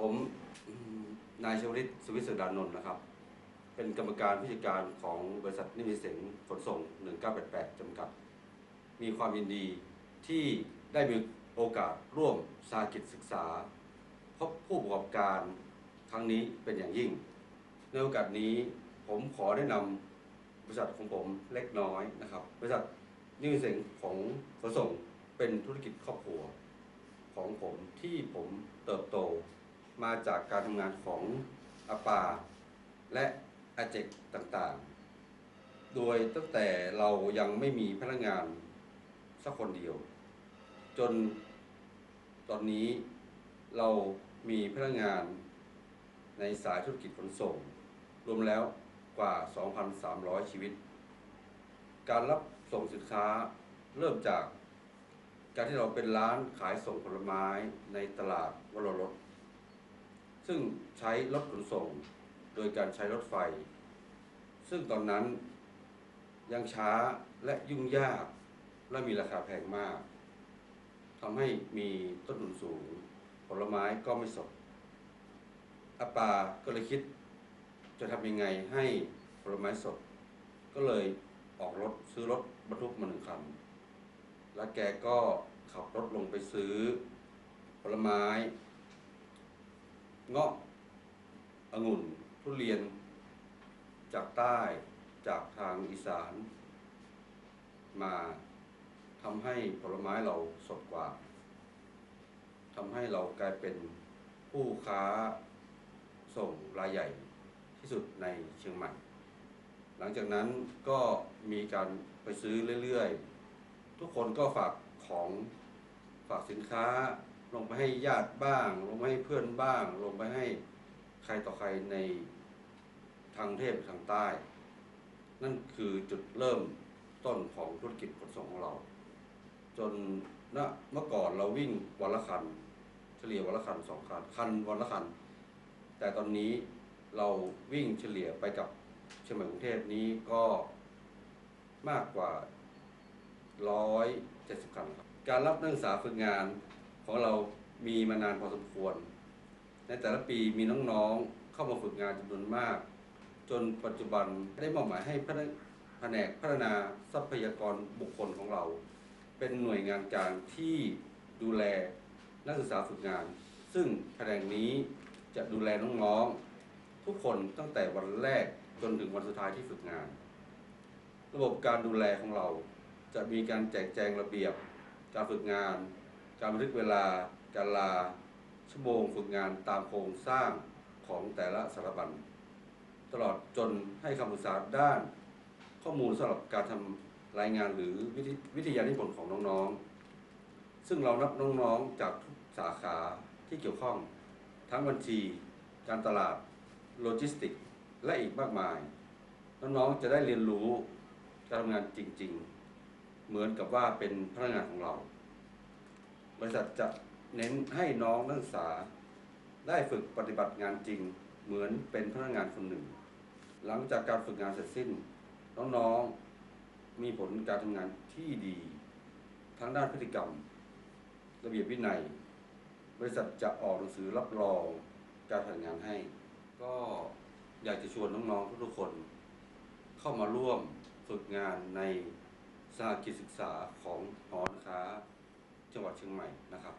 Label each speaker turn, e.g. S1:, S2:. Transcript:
S1: ผมนายชวลิตสุวิศดานนท์นะครับ เป็นกรรมการผู้จัดการของบริษัทนิมิเสงขนส่ง 1988 จำกัด มีความยินดีที่ได้มีโอกาสร่วมสากิจศึกษา พบผู้ประกอบการครั้งนี้เป็นอย่างยิ่ง ในโอกาสนี้ผมขอแนะนำบริษัทของผมเล็กน้อยนะครับ บริษัทนิมิเสงของขนส่งเป็นธุรกิจครอบครัว ของผมที่ผมเติบโต มาจากการทำงานของอาปา และอาเจกต่างๆ โดยตั้งแต่เรายังไม่มีพนักงานสักคนเดียว จนตอนนี้เรามีพนักงานในสายธุรกิจขนส่ง รวมแล้วกว่า 2,300 ชีวิต การรับส่งสินค้าเริ่มจาก การที่เราเป็นร้านขายส่งผลไม้ในตลาดวโรรส ซึ่งใช้รถขนส่งโดยการใช้รถไฟ ซึ่งตอนนั้นยังช้าและยุ่งยากและมีราคาแพงมากทำให้มีต้นทุนสูง ผลไม้ก็ไม่สดอาปาก็เลยคิดจะทำยังไงให้ผลไม้สด ก็เลยออกรถซื้อรถบรรทุกมาหนึ่งคัน แล้วแกก็ขับรถลงไปซื้อผลไม้ เงาะองุ่นทุเรียน จากใต้จากทางอีสาน มาทำให้ผลไม้เราสดกว่าทำให้เรากลายเป็นผู้ค้าส่งรายใหญ่ที่สุดในเชียงใหม่ หลังจากนั้นก็มีการไปซื้อเรื่อยๆ ทุกคนก็ฝากของฝากสินค้า ลงไปให้ญาติบ้าง ลงไปให้เพื่อนบ้าง ลงไปให้ใครต่อใครในทางเทพทางใต้ นั่นคือจุดเริ่มต้นของธุรกิจขนส่งของเรา จนณเมื่อก่อนเราวิ่งวันละคัน เฉลี่ยวันละคันสองคันคันวันละคัน แต่ตอนนี้เราวิ่งเฉลี่ยไปกับเชียงใหม่กรุงเทพนี้ก็มากกว่า 170 คันครับ การรับนักศึกษาฝึกงาน ของเรามีมานานพอสมควร ในแต่ละปีมีน้องๆเข้ามาฝึกงานจำนวนมาก จนปัจจุบันได้มอบหมายให้แผนกพัฒนาทรัพยากรบุคคลของเรา เป็นหน่วยงานกลางที่ดูแลนักศึกษาฝึกงาน ซึ่งแผนกนี้จะดูแลน้องๆทุกคนตั้งแต่วันแรกจนถึงวันสุดท้ายที่ฝึกงาน ระบบการดูแลของเราจะมีการแจกแจงระเบียบ การฝึกงาน การบันทึกเวลาการลาชั่วโมงฝึกงานตามโครงสร้างของแต่ละสถาบัน ตลอดจนให้คำปรึกษาด้าน ข้อมูลสำหรับการทำรายงานหรือวิธีวิทยานิพนธ์ของน้องๆ ซึ่งเรานับน้องๆจากทุกสาขาที่เกี่ยวข้อง ทั้งบัญชี การตลาดโลจิสติก และอีกมากมาย น้องๆจะได้เรียนรู้การทำงานจริง ๆ เหมือนกับว่าเป็นพนักงานของเรา บริษัทจะเน้นให้น้องนักศึกษา ได้ฝึกปฏิบัติงานจริงเหมือนเป็นพนักงานคนหนึ่ง หลังจากการฝึกงานเสร็จสิ้น น้องๆมีผลการทำงานที่ดีทั้งด้านพฤติกรรม ระเบียบวินัย บริษัทจะออกหนังสือรับรองการทำงานให้ ก็อยากจะชวนน้องๆทุกๆคน เข้ามาร่วมฝึกงานในสหกิจศึกษาของหอค้า จังหวัดเชียงใหม่นะครับ